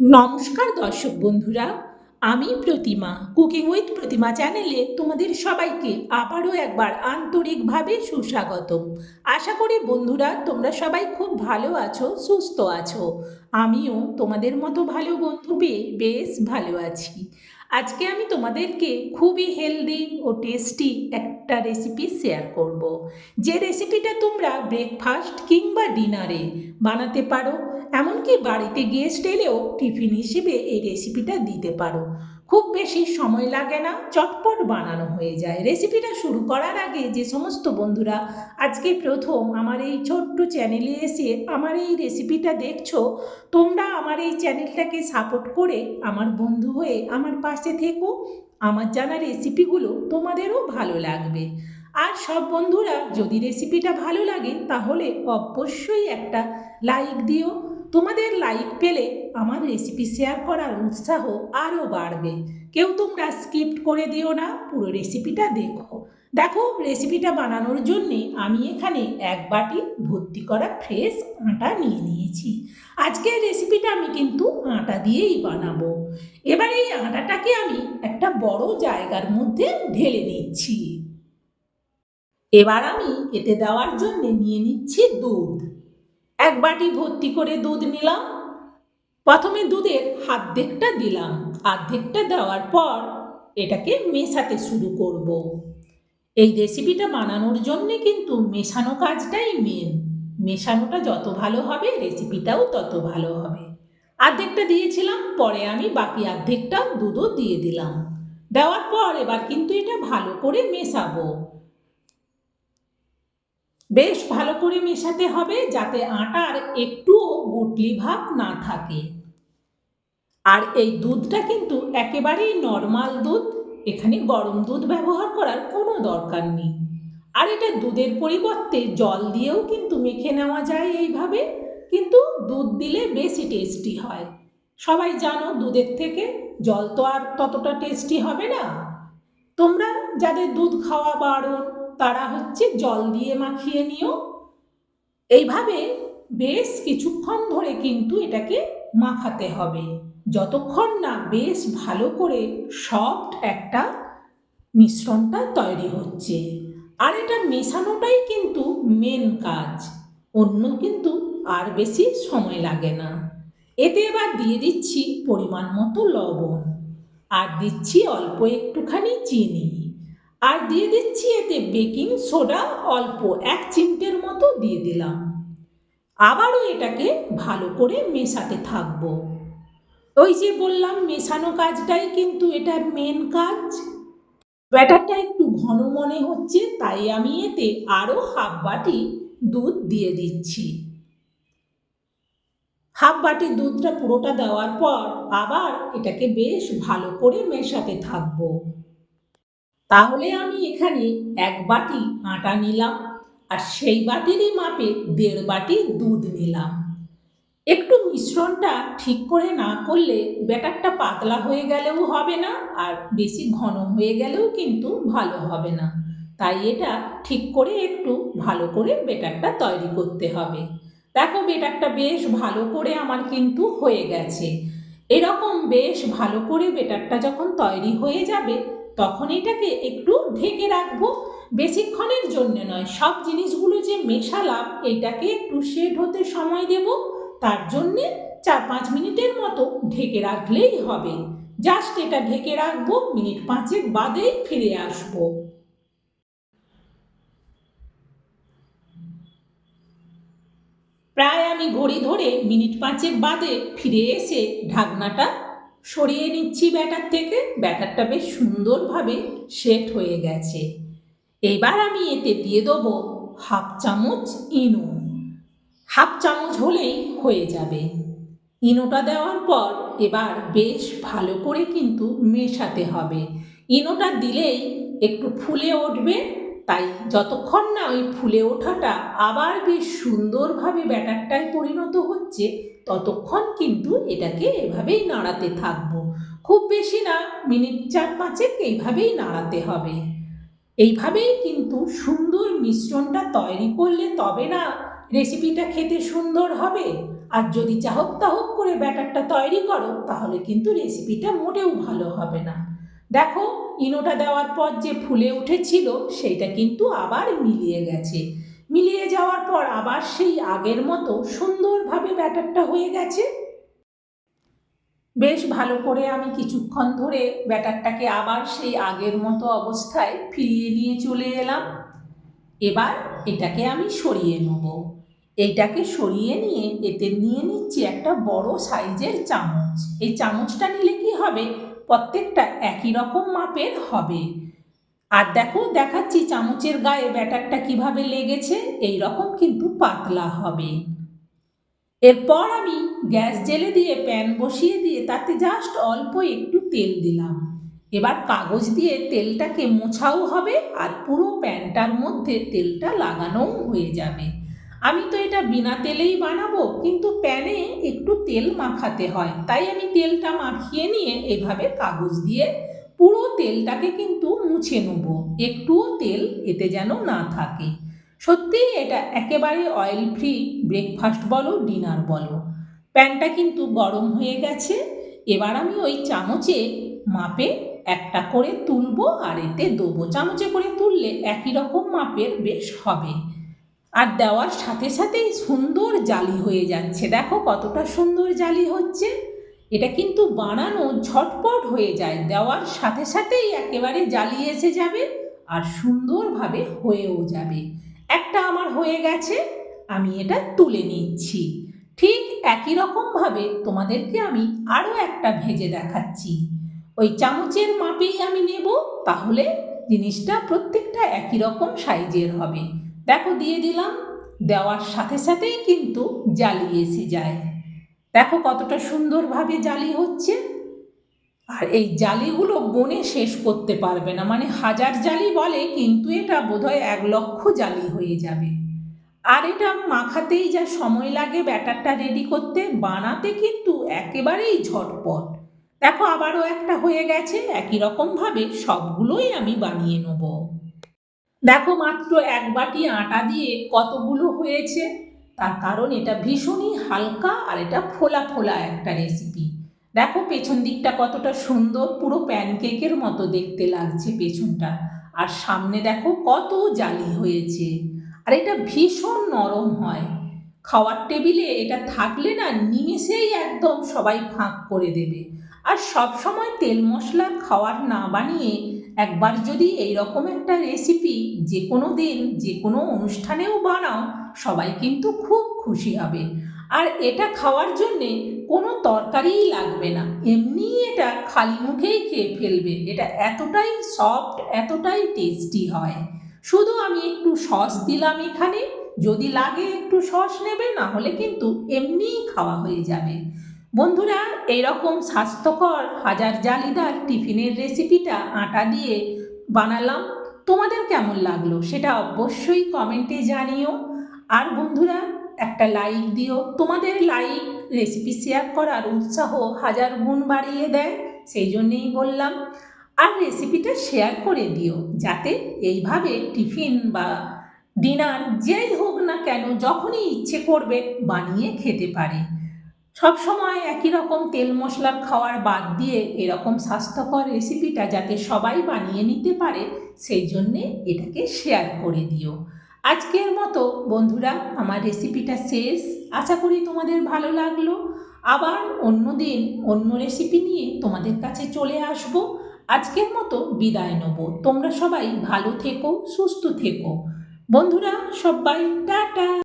নমস্কার দর্শক বন্ধুরা, আমি প্রতিমা কুকিং উইথ প্রতিমা চ্যানেলে তোমাদের সবাইকে আবারও একবার আন্তরিকভাবে সুস্বাগতম। আশা করি বন্ধুরা, তোমরা সবাই খুব ভালো আছো, সুস্থ আছো। আমিও তোমাদের মতো ভালো বন্ধু পেয়ে বেশ ভালো আছি। আজকে আমি তোমাদেরকে খুবই হেলদি ও টেস্টি একটা রেসিপি শেয়ার করব। যে রেসিপিটা তোমরা ব্রেকফাস্ট কিংবা ডিনারে বানাতে পারো এমনকি বাড়িতে গেস্ট এলেও টিফিন হিসেবে এই রেসিপিটা দিতে পারো। খুব বেশি সময় লাগে না, চটপট বানানো হয়ে যায়। রেসিপিটা শুরু করার আগে যে সমস্ত বন্ধুরা আজকে প্রথম আমার এই ছোট্ট চ্যানেলে এসে আমার এই রেসিপিটা দেখছ, তোমরা আমার এই চ্যানেলটাকে সাপোর্ট করে আমার বন্ধু হয়ে আমার পাশে থেকো। আমার জানা রেসিপিগুলো তোমাদেরও ভালো লাগবে। আর সব বন্ধুরা যদি রেসিপিটা ভালো লাগে তাহলে অবশ্যই একটা লাইক দিও। তোমাদের লাইক পেলে আমার রেসিপি শেয়ার করার উৎসাহ আরও বাড়বে। কেউ তোমরা স্কিপ্ট করে দিও না, পুরো রেসিপিটা দেখো। দেখো রেসিপিটা বানানোর জন্যে আমি এখানে এক বাটি ভর্তি করা ফ্রেশ আটা নিয়ে নিয়েছি। আজকের রেসিপিটা আমি কিন্তু আটা দিয়েই বানাবো। এবার এই আটাটাকে আমি একটা বড় জায়গার মধ্যে ঢেলে নিচ্ছি। এবার আমি এতে দেওয়ার জন্য নিয়ে নিচ্ছি দুধ। এক বাটি ভর্তি করে দুধ নিলাম। প্রথমে দুধের হার্ধেকটা দিলাম। অর্ধেকটা দেওয়ার পর এটাকে মেশাতে শুরু করব। এই রেসিপিটা বানানোর জন্যে কিন্তু মেশানো কাজটাই মেন মেশানোটা যত ভালো হবে রেসিপিটাও তত ভালো হবে। অর্ধেকটা দিয়েছিলাম, পরে আমি বাকি অর্ধেকটা দুধও দিয়ে দিলাম। দেওয়ার পর এবার কিন্তু এটা ভালো করে মেশাবো। বেশ ভালো করে মেশাতে হবে যাতে আটার একটুও গুটলি ভাব না থাকে। আর এই দুধটা কিন্তু একেবারেই নর্মাল দুধ, এখানে গরম দুধ ব্যবহার করার কোনো দরকার নেই। আর এটা দুধের পরিবর্তে জল দিয়েও কিন্তু মেখে নেওয়া যায় এইভাবে, কিন্তু দুধ দিলে বেশি টেস্টি হয়। সবাই জানো দুধের থেকে জল তো আর ততটা টেস্টি হবে না। তোমরা যাদের দুধ খাওয়া বারণ তারা হচ্ছে জল দিয়ে মাখিয়ে নিও। এইভাবে বেশ কিছুক্ষণ ধরে কিন্তু এটাকে মাখাতে হবে। যতক্ষণ না বেশ ভালো করে সফট একটা মিশ্রণটা তৈরি হচ্ছে। আর এটা মেশানোটাই কিন্তু মেন কাজ। অন্য কিন্তু আর বেশি সময় লাগে না। এতে এবার দিয়ে দিচ্ছি পরিমাণ মতো লবণ। আর দিচ্ছি অল্প একটুখানি চিনি। আর দিয়ে দিচ্ছি এতে বেকিং সোডা অল্প এক চিমটের মতো দিয়ে দিলাম। আবারও এটাকে ভালো করে মেশাতে থাকব। ওই যে বললাম, মেশানো কাজটাই কিন্তু এটার মেন কাজ। ব্যাটারটা একটু ঘন মনে হচ্ছে, তাই আমি এতে আরও হাফ বাটি দুধ দিয়ে দিচ্ছি। হাফ বাটি দুধটা পুরোটা দেওয়ার পর আবার এটাকে বেশ ভালো করে মেশাতে থাকব। তাহলে আমি এখানে এক বাটি আটা নিলাম আর সেই বাটিরই মাপে দেড় বাটি দুধ নিলাম। একটু মিশ্রণটা ঠিক করে না করলে ব্যাটারটা পাতলা হয়ে গেলেও হবে না আর বেশি ঘন হয়ে গেলেও কিন্তু ভালো হবে না। তাই এটা ঠিক করে একটু ভালো করে বেটারটা তৈরি করতে হবে। দেখো বেটারটা বেশ ভালো করে আমার কিন্তু হয়ে গেছে। এরকম বেশ ভালো করে বেটারটা যখন তৈরি হয়ে যাবে তখন এটাকে একটু ঢেকে রাখব। বেশিক্ষণের জন্য নয়, সব জিনিসগুলো যে মেশালাম, এটাকে একটু সেট হতে সময় দেব। তার জন্যে চার পাঁচ মিনিটের মতো ঢেকে রাখলেই হবে। জাস্ট এটা ঢেকে রাখব, মিনিট পাঁচেক বাদেই ফিরে আসব। প্রায় আমি ঘড়ি ধরে মিনিট পাঁচেক বাদে ফিরে এসে ঢাকনাটা সরিয়ে নিচ্ছি ব্যাটার থেকে। ব্যাটারটা বেশ সুন্দরভাবে সেট হয়ে গেছে। এবার আমি এতে দিয়ে দেবো হাফ চামচ ইনো। হাফ চামচ হলেই হয়ে যাবে। ইনোটা দেওয়ার পর এবার বেশ ভালো করে কিন্তু মেশাতে হবে। ইনোটা দিলেই একটু ফুলে উঠবে, তাই যতক্ষণ না ওই ফুলে ওঠাটা আবার বেশ সুন্দরভাবে ব্যাটারটায় পরিণত হচ্ছে ততক্ষণ কিন্তু এটাকে এভাবেই নাড়াতে থাকব। খুব বেশি না, মিনিট চার পাঁচেক এইভাবেই নাড়াতে হবে। এইভাবেই কিন্তু সুন্দর মিশ্রণটা তৈরি করলে তবে না রেসিপিটা খেতে সুন্দর হবে। আর যদি চাহক তাহক করে ব্যাটারটা তৈরি করো, তাহলে কিন্তু রেসিপিটা মোটেও ভালো হবে না। দেখো, ইনোটা দেওয়ার পর যে ফুলে উঠেছিল, সেইটা কিন্তু আবার মিলিয়ে গেছে। মিলিয়ে যাওয়ার পর আবার সেই আগের মতো সুন্দরভাবে ব্যাটারটা হয়ে গেছে। বেশ ভালো করে আমি কিছুক্ষণ ধরে ব্যাটারটাকে আবার সেই আগের মতো অবস্থায় ফিরিয়ে নিয়ে চলে এলাম। এবার এটাকে আমি সরিয়ে নেব। এইটাকে সরিয়ে নিয়ে এতে নিয়ে নিচ্ছি একটা বড় সাইজের চামচ। এই চামচটা নিলে কি হবে? প্রত্যেকটা একই রকম মাপের হবে। আর দেখো, দেখাচ্ছি চামচের গায়ে ব্যাটারটা কীভাবে লেগেছে এই রকম কিন্তু পাতলা হবে। এরপর আমি গ্যাস জেলে দিয়ে প্যান বসিয়ে দিয়ে তাতে জাস্ট অল্প একটু তেল দিলাম। এবার কাগজ দিয়ে তেলটাকে মোছাও হবে আর পুরো প্যানটার মধ্যে তেলটা লাগানোও হয়ে যাবে। আমি তো এটা বিনা তেলেই বানাবো, কিন্তু প্যানে একটু তেল মাখাতে হয়, তাই আমি তেলটা মাখিয়ে নিয়ে এভাবে কাগজ দিয়ে পুরো তেলটাকে কিন্তু মুছে নেব। একটুও তেল এতে যেন না থাকে। সত্যিই এটা একেবারে অয়েল ফ্রি ব্রেকফাস্ট বলো ডিনার বলো। প্যানটা কিন্তু গরম হয়ে গেছে। এবার আমি ওই চামচে মাপে একটা করে তুলবো আর এতে দেবো। চামচে করে তুললে একই রকম মাপের বেশ হবে। আর দেওয়ার সাথে সাথেই সুন্দর জালি হয়ে যাচ্ছে। দেখো কতটা সুন্দর জালি হচ্ছে। এটা কিন্তু বানানো ঝটপট হয়ে যায়, দেওয়ার সাথে সাথেই একেবারে জ্বালিয়ে এসে যাবে আর সুন্দরভাবে হয়েও যাবে। একটা আমার হয়ে গেছে, আমি এটা তুলে নিচ্ছি। ঠিক একই রকমভাবে তোমাদেরকে আমি আরও একটা ভেজে দেখাচ্ছি। ওই চামচের মাপেই আমি নেব, তাহলে জিনিসটা প্রত্যেকটা একই রকম সাইজের হবে। দেখো, দিয়ে দিলাম, দেওয়ার সাথে সাথেই কিন্তু জ্বালিয়ে এসে যায়। দেখো কতটা সুন্দরভাবে জালি হচ্ছে। আর এই জালিগুলো বনে শেষ করতে পারবে না। মানে হাজার জালি বলে, কিন্তু এটা বোধহয় এক লক্ষ জালি হয়ে যাবে। আর এটা মাখাতেই যা সময় লাগে ব্যাটারটা রেডি করতে, বানাতে কিন্তু একেবারেই ঝটপট। দেখো আবারও একটা হয়ে গেছে, একই রকমভাবে সবগুলোই আমি বানিয়ে নেব। দেখো মাত্র এক বাটি আটা দিয়ে কতগুলো হয়েছে। তার কারণ এটা ভীষণই হালকা আর এটা ফোলা ফোলা একটা রেসিপি দেখো পেছন দিকটা কতটা সুন্দর, পুরো প্যানকেকের মতো দেখতে লাগছে পেছনটা। আর সামনে দেখো কত জালি হয়েছে। আর এটা ভীষণ নরম হয়। খাওয়ার টেবিলে এটা থাকলে না নিমেষেই একদম সবাই ফাঁক করে দেবে। আর সব সময় তেল মশলা খাওয়ার না বানিয়ে একবার যদি এই রকম একটা রেসিপি যে কোনো দিন যে কোনো অনুষ্ঠানেও বানাও, সবাই কিন্তু খুব খুশি হবে। আর এটা খাওয়ার জন্যে কোনো তরকারিই লাগবে না। এমনি এটা খালি মুখেই খেয়ে ফেলবে। এটা এতটাই সফট এতটাই টেস্টি হয়। শুধু আমি একটু সস দিলাম এখানে। যদি লাগে একটু সস নেবে, না হলে কিন্তু এমনিই খাওয়া হয়ে যাবে। বন্ধুরা, এইরকম স্বাস্থ্যকর হাজার জালিদার টিফিনের রেসিপিটা আটা দিয়ে বানালাম। তোমাদের কেমন লাগল সেটা অবশ্যই কমেন্টে জানিও। আর বন্ধুরা, একটা লাইক দিও। তোমাদের লাইক, রেসিপি শেয়ার করার উৎসাহ হাজার গুণ বাড়িয়ে দেয়, সেই জন্যেই বললাম। আর রেসিপিটা শেয়ার করে দিও, যাতে এইভাবে টিফিন বা ডিনার যেই হোক না কেন, যখনই ইচ্ছে করবে, বানিয়ে খেতে পারে। সব সময় একই রকম তেল মশলার খাওয়ার বাদ দিয়ে এরকম স্বাস্থ্যকর রেসিপিটা যাতে সবাই বানিয়ে নিতে পারে, সেই জন্যে এটাকে শেয়ার করে দিও। আজকের মতো বন্ধুরা, আমার রেসিপিটা শেষ। আশা করি তোমাদের ভালো লাগল। আবার অন্য দিন অন্য রেসিপি নিয়ে তোমাদের কাছে চলে আসব। আজকের মতো বিদায় নেব। তোমরা সবাই ভালো থেকো, সুস্থ থেকো। বন্ধুরা, সবাই টাটা!